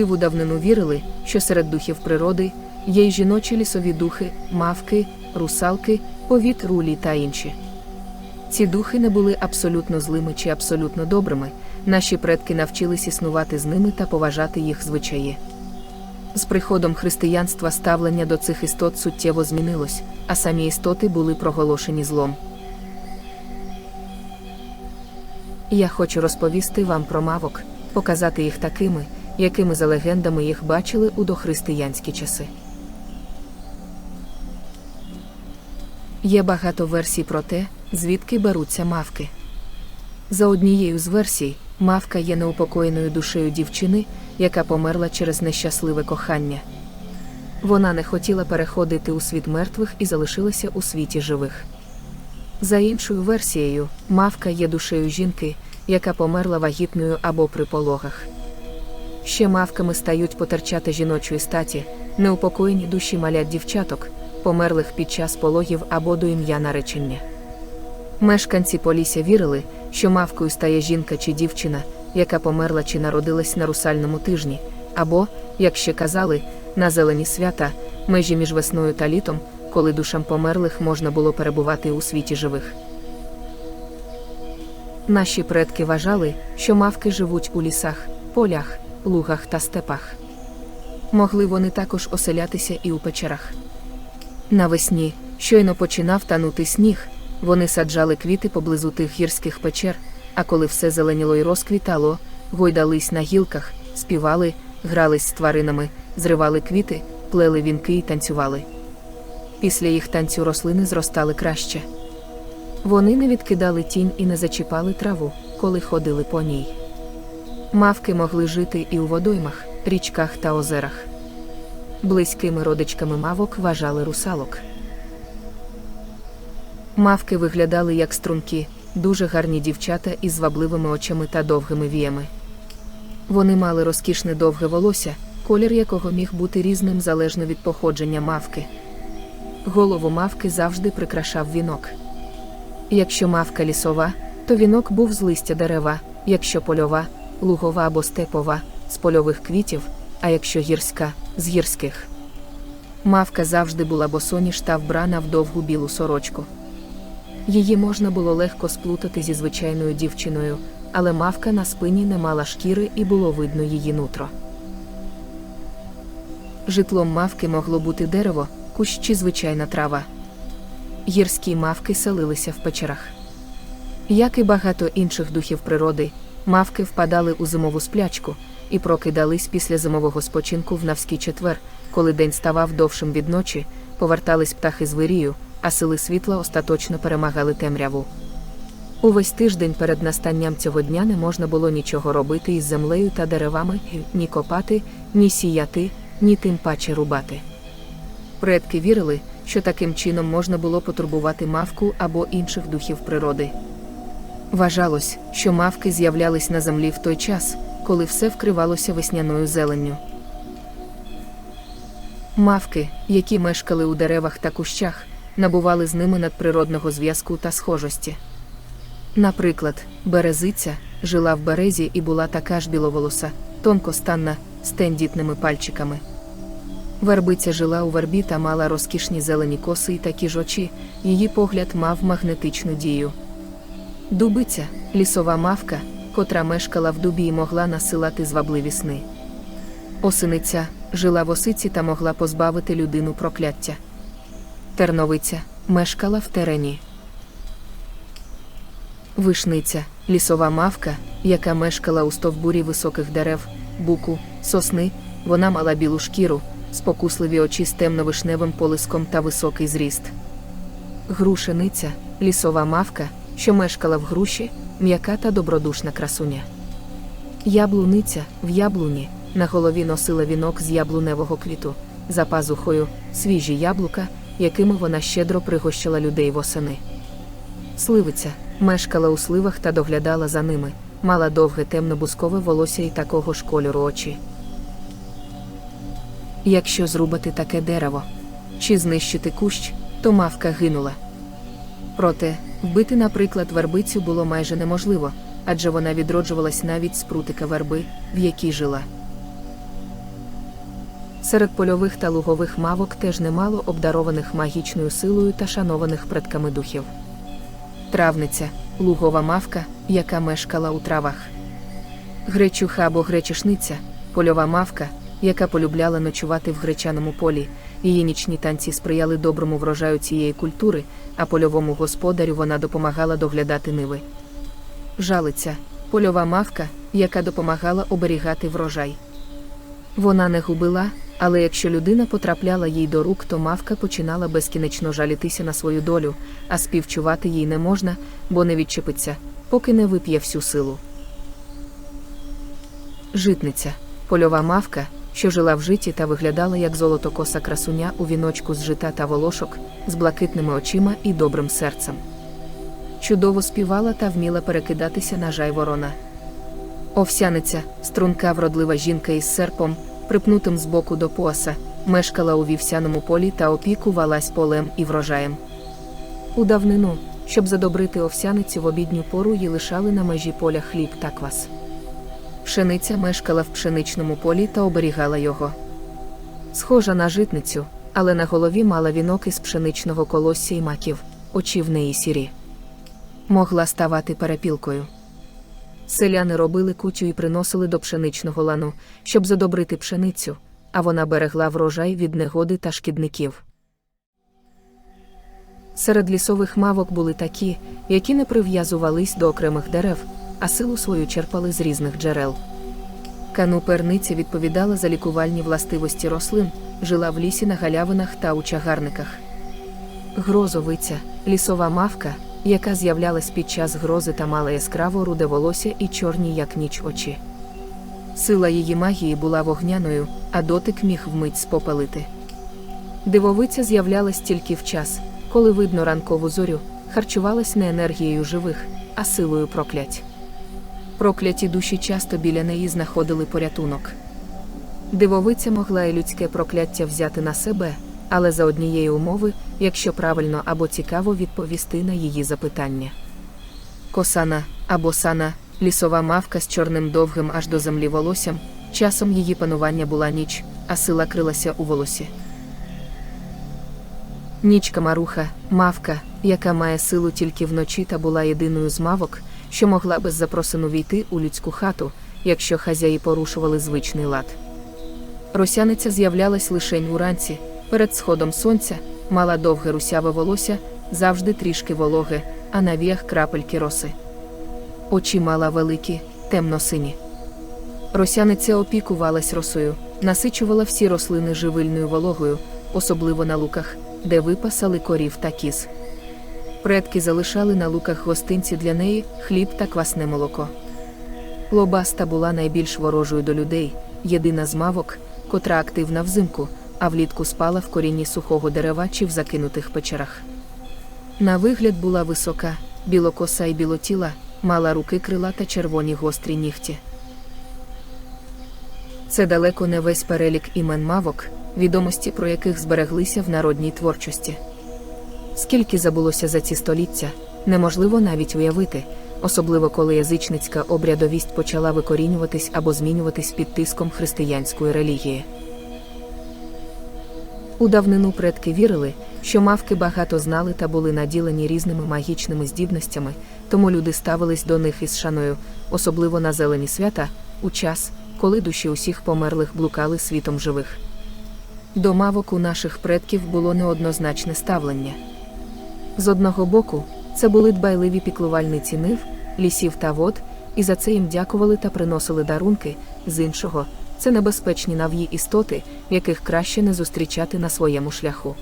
в давнину вірили, що серед духів природи є й жіночі лісові духи, мавки, русалки, повіт, рулі та інші. Ці духи не були абсолютно злими чи абсолютно добрими, наші предки навчились існувати з ними та поважати їх звичаї. З приходом християнства ставлення до цих істот суттєво змінилось, а самі істоти були проголошені злом. Я хочу розповісти вам про мавок, показати їх такими, якими за легендами їх бачили у дохристиянські часи. Є багато версій про те, звідки беруться мавки. За однією з версій, мавка є неупокоєною душею дівчини, яка померла через нещасливе кохання. Вона не хотіла переходити у світ мертвих і залишилася у світі живих. За іншою версією, мавка є душею жінки, яка померла вагітною або при пологах. Ще мавками стають потерчати жіночої статі, неупокоєні душі малят дівчаток, померлих під час пологів або до ім'я наречення. Мешканці Полісся вірили, що мавкою стає жінка чи дівчина, яка померла чи народилась на русальному тижні, або, як ще казали, на зелені свята, межі між весною та літом, коли душам померлих можна було перебувати у світі живих. Наші предки вважали, що мавки живуть у лісах, полях, лугах та степах. Могли вони також оселятися і у печерах. Навесні, щойно починав танути сніг, вони саджали квіти поблизу тих гірських печер, а коли все зеленіло й розквітало, гойдались на гілках, співали, грались з тваринами, зривали квіти, плели вінки і танцювали. Після їх танцю рослини зростали краще. Вони не відкидали тінь і не зачіпали траву, коли ходили по ній. Мавки могли жити і у водоймах, річках та озерах. Близькими родичками мавок вважали русалок. Мавки виглядали як струнки, дуже гарні дівчата із звабливими очами та довгими віями. Вони мали розкішне довге волосся, колір якого міг бути різним залежно від походження мавки. Голову мавки завжди прикрашав вінок. Якщо мавка лісова, то вінок був з листя дерева, якщо польова, лугова або степова, з польових квітів, а якщо гірська з гірських. Мавка завжди була босоніж та вбрана в довгу білу сорочку. Її можна було легко сплутати зі звичайною дівчиною, але мавка на спині не мала шкіри і було видно її нутро. Житлом мавки могло бути дерево, кущ чи звичайна трава. Гірські мавки селилися в печерах. Як і багато інших духів природи, мавки впадали у зимову сплячку і прокидались після зимового спочинку в навський четвер, коли день ставав довшим від ночі, повертались птахи з вирію, а сили світла остаточно перемагали темряву. Увесь тиждень перед настанням цього дня не можна було нічого робити із землею та деревами, ні копати, ні сіяти, ні тим паче рубати. Предки вірили, що таким чином можна було потурбувати мавку або інших духів природи. Вважалось, що мавки з'являлись на землі в той час, коли все вкривалося весняною зеленню. Мавки, які мешкали у деревах та кущах, набували з ними надприродного зв'язку та схожості. Наприклад, березиця жила в березі і була така ж біловолоса, тонкостанна, з тендітними пальчиками. Вербиця жила у вербі та мала розкішні зелені коси і такі ж очі, її погляд мав магнетичну дію. Дубиця лісова мавка, котра мешкала в дубі і могла насилати звабливі сни. Осиниця жила в осиці та могла позбавити людину прокляття. Терновиця мешкала в терені. Вишниця лісова мавка, яка мешкала у стовбурі високих дерев, буку, сосни, вона мала білу шкіру, спокусливі очі з темно-вишневим полиском та високий зріст. Грушениця лісова мавка, що мешкала в груші, м'яка та добродушна красуня. Яблуниця в яблуні на голові носила вінок з яблуневого квіту, за пазухою свіжі яблука, якими вона щедро пригощала людей восени. Сливиця мешкала у сливах та доглядала за ними, мала довге темно-бускове волосся і такого ж кольору очі. Якщо зрубати таке дерево чи знищити кущ, то мавка гинула. Проте, вбити, наприклад, вербицю було майже неможливо, адже вона відроджувалась навіть з прутика верби, в якій жила. Серед польових та лугових мавок теж немало обдарованих магічною силою та шанованих предками духів. Травниця лугова мавка, яка мешкала у травах. Гречуха або гречишниця польова мавка, яка полюбляла ночувати в гречаному полі. Її нічні танці сприяли доброму врожаю цієї культури, а польовому господарю вона допомагала доглядати ниви. Жалиця польова мавка, яка допомагала оберігати врожай. Вона не губила, але якщо людина потрапляла їй до рук, то мавка починала безкінечно жалітися на свою долю, а співчувати їй не можна, бо не відчепиться, поки не вип'є всю силу. Житниця польова мавка, що жила в житі та виглядала як золотокоса красуня у віночку з жита та волошок, з блакитними очима і добрим серцем. Чудово співала та вміла перекидатися на жай ворона. Овсяниця, струнка вродлива жінка із серпом, припнутим збоку до пояса, мешкала у вівсяному полі та опікувалась полем і врожаєм. У давнину, щоб задобрити овсяницю в обідню пору, їй лишали на межі поля хліб та квас. Пшениця мешкала в пшеничному полі та оберігала його. Схожа на житницю, але на голові мала вінок із пшеничного колосся і маків, очі в неї сірі. Могла ставати перепілкою. Селяни робили кучу і приносили до пшеничного лану, щоб задобрити пшеницю, а вона берегла врожай від негоди та шкідників. Серед лісових мавок були такі, які не прив'язувались до окремих дерев, а силу свою черпали з різних джерел. Кануперниця відповідала за лікувальні властивості рослин, жила в лісі на галявинах та у чагарниках. Грозовиця лісова мавка, яка з'являлась під час грози та мала яскраво руде волосся і чорні, як ніч очі. Сила її магії була вогняною, а дотик міг вмить спопелити. Дивовиця з'являлась тільки в час, коли видно ранкову зорю, харчувалась не енергією живих, а силою проклять. Прокляті душі часто біля неї знаходили порятунок. Дивовиця могла і людське прокляття взяти на себе, але за однієї умови, якщо правильно або цікаво відповісти на її запитання. Косана або сана, лісова мавка з чорним довгим аж до землі волоссям, часом її панування була ніч, а сила крилася у волосі. Нічка маруха, мавка, яка має силу тільки вночі та була єдиною з мавок, що могла без запросину війти у людську хату, якщо хазяї порушували звичний лад. Росяниця з'являлась лишень уранці, перед сходом сонця, мала довге русяве волосся, завжди трішки вологе, а на віях крапельки роси. Очі мала великі, темно-сині. Росяниця опікувалась росою, насичувала всі рослини живильною вологою, особливо на луках, де випасали корів та кіз. Предки залишали на луках гостинці для неї хліб та квасне молоко. Лобаста була найбільш ворожою до людей, єдина з мавок, котра активна взимку, а влітку спала в корінні сухого дерева чи в закинутих печерах. На вигляд була висока, білокоса і білотіла, мала руки крила та червоні гострі нігті. Це далеко не весь перелік імен мавок, відомості про яких збереглися в народній творчості. Скільки забулося за ці століття, неможливо навіть уявити, особливо коли язичницька обрядовість почала викорінюватись або змінюватись під тиском християнської релігії. У давнину предки вірили, що мавки багато знали та були наділені різними магічними здібностями, тому люди ставились до них із шаною, особливо на зелені свята, у час, коли душі усіх померлих блукали світом живих. До мавок у наших предків було неоднозначне ставлення. З одного боку, це були дбайливі піклувальниці нив, лісів та вод, і за це їм дякували та приносили дарунки, з іншого, це небезпечні нав'ї істоти, яких краще не зустрічати на своєму шляху.